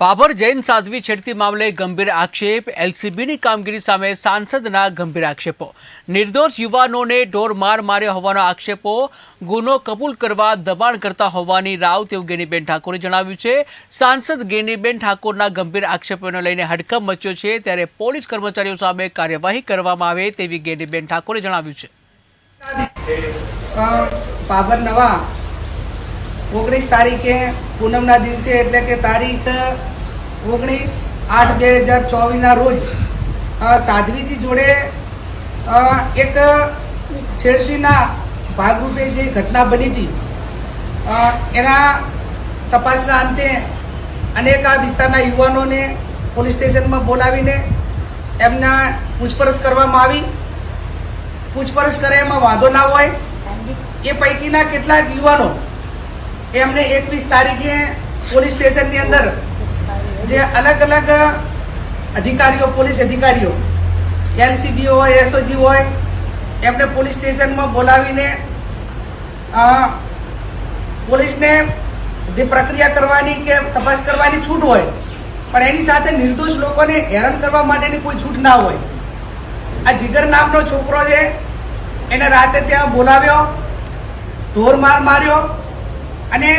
પાભર જૈન સાધ્વી છેડતી મામલે ગંભીર આક્ષેપ, એલસીબીની કામગીરી સામે સાંસદના ગંભીર આક્ષેપો. નિર્દોષ યુવાનોને ઢોર માર માર્યો હોવાનો આક્ષેપો, ગુનો કબૂલ કરવા દબાણ કરતા હોવાની રાવ તેવું ગેનીબેન ઠાકોરે જણાવ્યું છે. સાંસદ ગેનીબેન ઠાકોરના ગંભીર આક્ષેપોને લઈને હડકંપ મચ્યો છે. ત્યારે પોલીસ કર્મચારીઓ સામે કાર્યવાહી કરવામાં આવે તેવી ગેનીબેન ઠાકોરે જણાવ્યું છે. બાબર નવા ઓગણીસ તારીખે પૂનમના દિવસે એટલે કે તારીખ ઓગણીસ આઠ બે હજાર ચોવીસના રોજ સાધ્વીજી જોડે એક છેડતીના ભાગરૂપે જે ઘટના બની હતી એના તપાસના અંતે અનેક આ વિસ્તારના યુવાનોને પોલીસ સ્ટેશનમાં બોલાવીને એમના પૂછપરછ કરવામાં આવી. પૂછપરછ કરે એમાં વાંધો ના હોય. એ પૈકીના કેટલાક યુવાનો એમને એકવીસ તારીખે પોલીસ સ્ટેશનની અંદર જે અલગ અલગ અધિકારીઓ, પોલીસ અધિકારીઓ, એલસીબી હોય, એસઓજી હોય, એમને પોલીસ સ્ટેશનમાં બોલાવીને પોલીસને જે પ્રક્રિયા કરવાની કે તપાસ કરવાની છૂટ હોય, પણ એની સાથે નિર્દોષ લોકોને હેરાન કરવા માટેની કોઈ છૂટ ના હોય. આ જીગર નામનો છોકરો છે, એને રાતે ત્યાં બોલાવ્યો, ઢોર માર માર્યો અને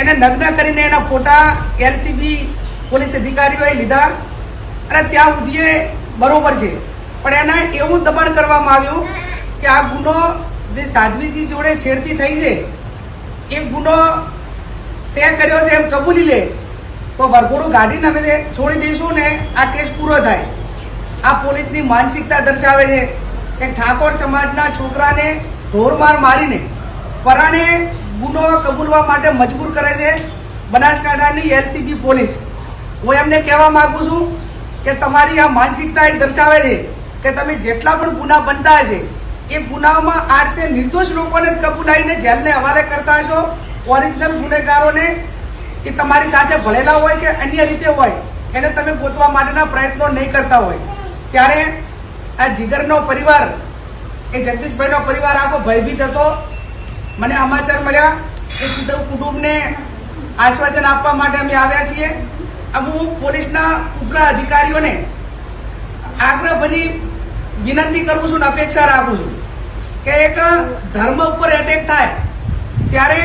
એને નગ્ન કરીને એના ફોટા એલસીબી પોલીસ અધિકારીઓએ લીધા અને ત્યાં સુધી એ બરોબર છે. પણ એને એવું દબાણ કરવામાં આવ્યું કે આ ગુનો જે સાધ્વીજી જોડે છેડતી થઈ છે, એ ગુનો તે કર્યો છે એમ કબૂલી લે. તો વરઘોડું ગાડીને અમે છોડી દઈશું ને આ કેસ પૂરો થાય. આ પોલીસની માનસિકતા દર્શાવે છે કે ઠાકોર સમાજના છોકરાને ઢોરમાર મારીને પરાણે ગુનો કબૂલવા માટે મજબૂર કરે છે બનાસકાંઠાની એલસીબી પોલીસ. હું એમને કહેવા માગું છું કે તમારી આ માનસિકતા એ દર્શાવે છે કે તમે જેટલા પણ ગુના બનતા હશે, એ ગુનામાં આ રીતે નિર્દોષ લોકોને કબૂલાઈને જેલને હવાલે કરતા હશો ઓરિજિનલ ગુનેગારોને, એ તમારી સાથે ભળેલા હોય કે અન્ય રીતે હોય, એને તમે ગોતવા માટેના પ્રયત્નો નહીં કરતા હોય. ત્યારે આ જીગરનો પરિવાર, એ જગદીશભાઈનો પરિવાર આખો ભયભીત હતો. મને સમાચાર મળ્યા કે સીધું કુટુંબને આશ્વાસન આપવા માટે અમે આવ્યા છીએ. અમે હું પોલીસના ઉપરા અધિકારીઓને આગ્રહ બની વિનંતી કરું છું ને અપેક્ષા રાખું છું કે એક ધર્મ ઉપર એટેક થાય ત્યારે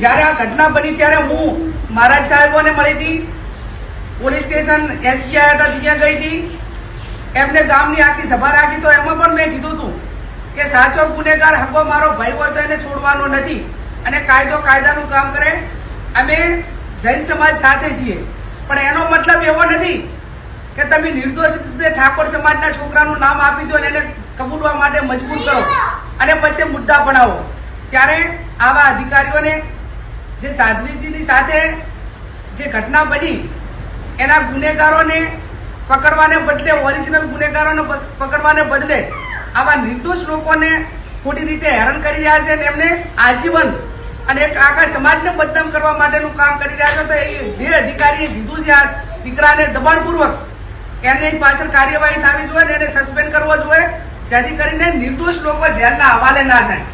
જ્યારે આ ઘટના બની ત્યારે હું મહારાજ સાહેબોને મળી હતી. પોલીસ સ્ટેશન એસપી આવ્યા હતા ત્યાં ગઈ હતી. એમને ગામની આખી સભા રાખી તો એમાં પણ મેં કીધું હતું સાચો ગુનેગાર હકો મારો ભાઈ હોય તો એને છોડવાનો નથી. અને કાયદો કાયદાનું કામ કરે. અમે જૈન સમાજ સાથે છીએ. પણ એનો મતલબ એવો નથી કે તમે નિર્દોષ રીતે ઠાકોર સમાજના છોકરાનું નામ આપી દો અને એને કબૂલવા માટે મજબૂર કરો. અને પછી મુદ્દા બનાવો ત્યારે આવા અધિકારીઓને જે સાધ્વીજીની સાથે જે ઘટના બની, એના ગુનેગારોને પકડવાને બદલે ઓરિજિનલ ગુનેગારોને પકડવાને બદલે આવા નિર્દોષ લોકોને ખોટી રીતે હેરાન કરી રહ્યા છે અને એમને આજીવન અને એક આખા સમાજને બદનામ કરવા માટેનું કામ કરી રહ્યા છે. તો એ જે અધિકારીએ કીધું છે આ દીકરાને દબાણપૂર્વક એમની પાછળ કાર્યવાહી થવી જોઈએ અને એને સસ્પેન્ડ કરવો જોઈએ, જેથી કરીને નિર્દોષ લોકો જેલના હવાલે ના થાય.